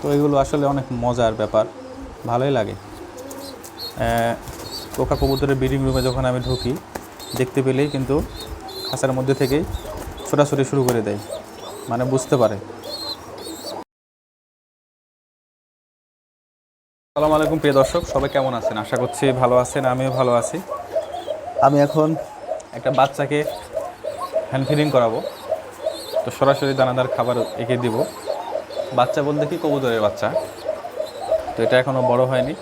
তো এগুলো আসলে অনেক মজার ব্যাপার। ভালোই লাগে। কোকা কবুতরের ব্রিডিং রুমে যখন আমি ঢুকি, দেখতে পেলেই কিন্তু খাঁচার মধ্যে থেকেই ছোটাছুটি শুরু করে দেয়। মানে বুঝতে পারে। আসসালামু আলাইকুম, প্রিয় দর্শক, সবাই কেমন আছেন? আশা করছি ভালো আছেন, আমিও ভালো আছি। আমি এখন একটা বাচ্চাকে হ্যান্ড ফিডিং করাবো। তো সরাসরি দানাদার খাবার এঁকে দিব। বাচ্চা বলতে কি? কবুতরের বাচ্চা। তো এটা এখনও বড় হয়নি।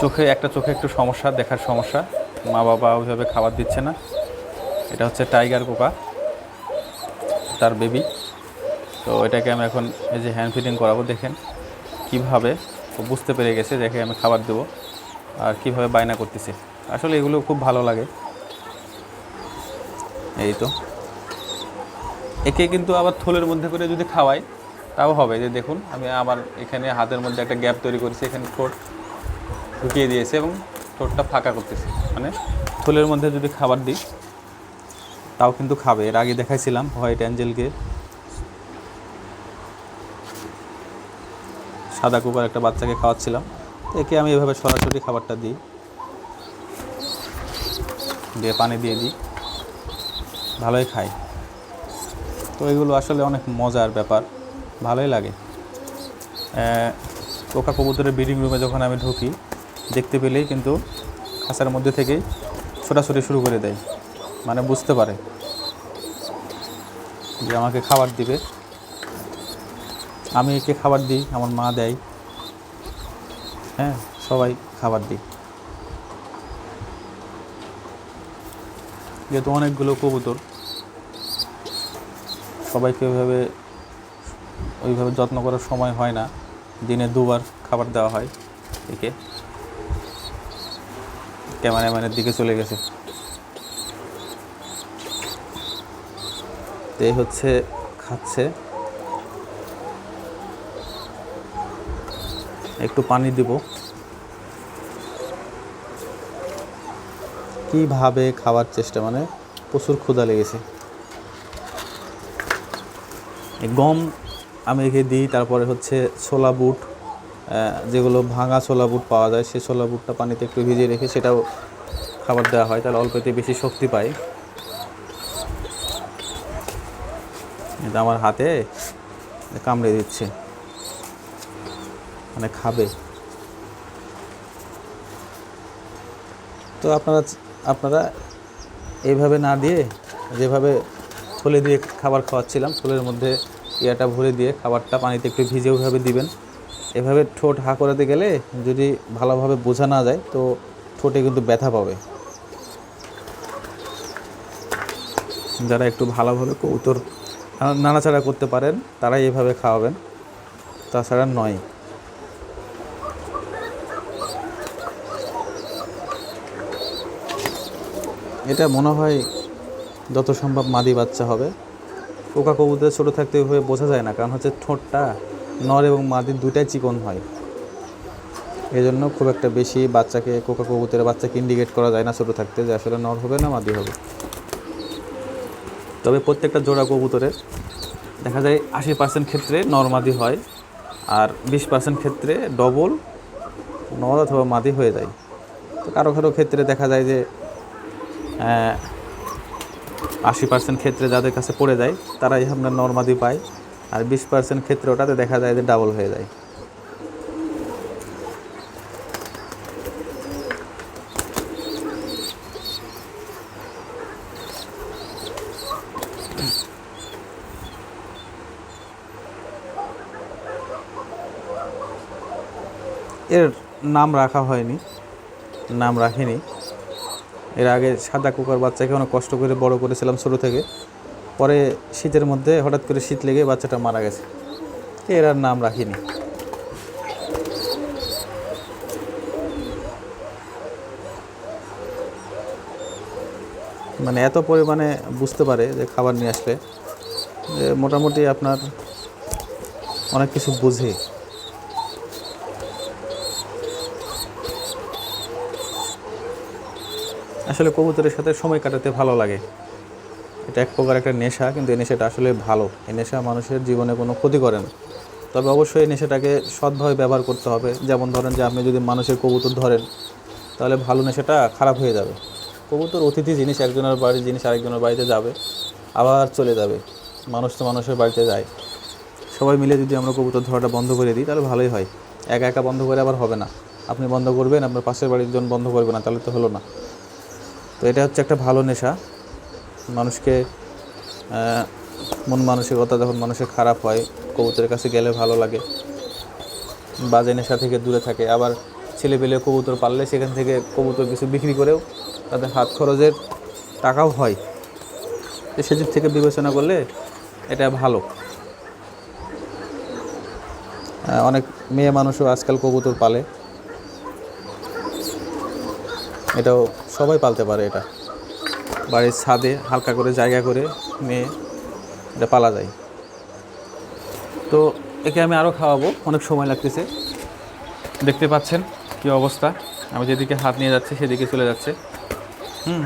চোখে, একটা চোখে একটু সমস্যা, দেখার সমস্যা। মা বাবা ওইভাবে খাবার দিচ্ছে না। এটা হচ্ছে টাইগার কোকা তার বেবি। তো এটাকে আমি এখন এই যে হ্যান্ড ফিডিং করাবো, দেখেন কীভাবে। ও বুঝতে পেরে গেছে দেখে আমি খাবার দেবো আর কীভাবে বায়না করতেছে। আসলে এগুলো খুব ভালো লাগে। এই তো। একে কিন্তু আবার থলের মধ্যে করে যদি খাওয়াই তাও হবে যে দেখুন, আমি আমার এখানে হাতের মধ্যে একটা গ্যাপ তৈরি করেছি, এখানে ঠোঁট ঢুকিয়ে দিয়েছে এবং ঠোঁটটা ফাঁকা করতেছে। মানে থলের মধ্যে যদি খাবার দিই, তাও কিন্তু খাবে। এর আগে দেখাইছিলাম হোয়াইট অ্যাঞ্জেলকে। সাদা কুকার একটা বাচ্চাকে খাওয়াচ্ছিলাম। একে আমি এভাবে সরাসরি খাবারটা দিই। দিয়ে পানি দিয়ে দিই। ভালোই খাই তো এগুলো আসলে অনেক মজার ব্যাপার। ভালোই লাগে। কোকা কবুতরের ব্রিডিং রুমে যখন আমি ঢুকি, দেখতে পেলেই কিন্তু খাঁচার মধ্যে থেকেই ছোটাছুটি শুরু করে দেয়। মানে বুঝতে পারে যে আমাকে খাবার দিবে। আমি একে খাবার দিই, আমার মা দেয়। হ্যাঁ সবাই খাবার দিই। যেহেতু অনেকগুলো কবুতর, সবাইকে ওইভাবে ওইভাবে যত্ন করার সময় হয় না। দিনে দুবার খাবার দেওয়া হয়। একে ক্যামেরাম্যানের দিকে চলে গেছে। তো এই হচ্ছে খাচ্ছে। একটু পানি দিব। কীভাবে খাওয়ার চেষ্টা? মানে প্রচুর ক্ষুধা লেগেছে। গম আমি রেখে দিই, তারপরে হচ্ছে ছোলা বুট যেগুলো ভাঙা ছোলা বুট পাওয়া যায়, সেই ছোলা বুটটা পানিতে একটু ভিজিয়ে রেখে সেটাও খাবার দেওয়া হয়, তাহলে অল্পতে বেশি শক্তি পায় এটা আমার হাতে কামড়ে দিচ্ছে। মানে খাবে। তো আপনারা আপনারা এইভাবে না দিয়ে, যেভাবে থলে দিয়ে খাবার খাওয়াচ্ছিলাম, থলের মধ্যে ইয়াটা ভরে দিয়ে খাবারটা পানিতে একটু ভিজে ওইভাবে দিবেন। এভাবে ঠোঁট হা করাতে গেলে যদি ভালোভাবে বোঝা না যায়, তো ঠোঁটে কিন্তু ব্যথা পাবে। যারা একটু ভালোভাবে কৌতর নাড়াচাড়া করতে পারেন, তারাই এভাবে খাওয়াবেন। তাছাড়া নয়। এটা মনে হয় যত সম্ভব মাদি বাচ্চা হবে। পোকা কবুতরের ছোটো থাকতে ওইভাবে বোঝা যায় না, কারণ হচ্ছে ঠোঁটটা নর এবং মাদির দুইটাই চিকন হয়। এই জন্য খুব একটা বেশি বাচ্চাকে কোকা কবুতরের বাচ্চাকে ইন্ডিকেট করা যায় না ছোটো থাকতে যে আসলে নর হবে না মাদি হবে। তবে প্রত্যেকটা জোড়া কবুতরের দেখা যায় আশি পার্সেন্ট ক্ষেত্রে নর মাদি হয় আর বিশ পার্সেন্ট ক্ষেত্রে ডবল নর অথবা মাদি হয়ে যায়। তো কারও কারও ক্ষেত্রে দেখা যায় যে আশি পার্সেন্ট ক্ষেত্রে যাদের কাছে পড়ে যায়, তারাই আপনার নর্মাদি পায় আর বিশ পার্সেন্ট ক্ষেত্রে ওটাতে দেখা যায় যে ডাবল হয়ে যায়। এর নাম রাখা হয়নি, নাম রাখিনি। এর আগে সাদা কুকার বাচ্চাকে অনেক কষ্ট করে বড় করেছিলাম ছোটো থেকে। পরে শীতের মধ্যে হঠাৎ করে শীত লেগে বাচ্চাটা মারা গেছে। এর আর নাম রাখিনি। মানে এত পরিমাণে বুঝতে পারে যে খাবার নিয়ে আসলে। মোটামুটি আপনার অনেক কিছু বুঝে। আসলে কবুতরের সাথে সময় কাটাতে ভালো লাগে। এটা এক প্রকার একটা নেশা, কিন্তু এই নেশাটা আসলে ভালো। এই নেশা মানুষের জীবনে কোনো ক্ষতি করে না। তবে অবশ্যই এই নেশাটাকে সৎভাবে ব্যবহার করতে হবে। যেমন ধরেন যে আপনি যদি মানুষের কবুতর ধরেন, তাহলে ভালো নেশাটা খারাপ হয়ে যাবে। কবুতর অতিথি জিনিস, একজনের বাড়ির জিনিস আরেকজনের বাড়িতে যাবে, আবার চলে যাবে। মানুষ তো মানুষের বাড়িতে যায়। সবাই মিলে যদি আমরা কবুতর ধরাটা বন্ধ করে দিই, তাহলে ভালোই হয়। একা একা বন্ধ করে আবার হবে না। আপনি বন্ধ করবেন, আপনার পাশের বাড়ির জন বন্ধ করবে না, তাহলে তো হলো না। তো এটা হচ্ছে একটা ভালো নেশা। মানুষকে মন মানসিকতা যখন মানুষের খারাপ হয়, কবুতরের কাছে গেলে ভালো লাগে। বাজে নেশা থেকে দূরে থাকে। আবার ছেলে পেলে কবুতর পাললে সেখান থেকে কবুতর কিছু বিক্রি করেও তাদের হাত খরচের টাকাও হয়। তো সেদিক থেকে বিবেচনা করলে এটা ভালো। অনেক মেয়ে মানুষও আজকাল কবুতর পালে। এটাও সবাই পালতে পারে এটা। বাড়ির ছাদে হালকা করে জায়গা করে মেয়ে এটা পালা যায়। তো একে আমি আরও খাওয়াবো, অনেক সময় লাগতেছে। দেখতে পাচ্ছেন কি অবস্থা? আমি যেদিকে হাত নিয়ে যাচ্ছি সেদিকে চলে যাচ্ছে। হুম,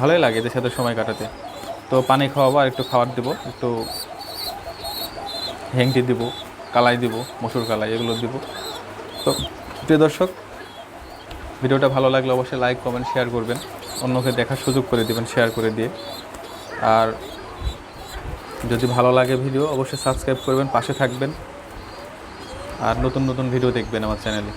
ভালোই লাগে এদের সাথে সময় কাটাতে। তো পানি খাওয়াবো আর একটু খাবার দেবো, একটু হেংটি দিব, কালাই দিব, মসুর কালাই এগুলো দিব। তো প্রিয় দর্শক ভিডিওটা ভালো লাগলে অবশ্যই লাইক কমেন্ট শেয়ার করবেন। অন্যকে দেখার সুযোগ করে দিবেন শেয়ার করে দিয়ে। আর যদি ভালো লাগে ভিডিও, অবশ্যই সাবস্ক্রাইব করবেন, পাশে থাকবেন। আর নতুন নতুন ভিডিও দেখবেন আমার চ্যানেলে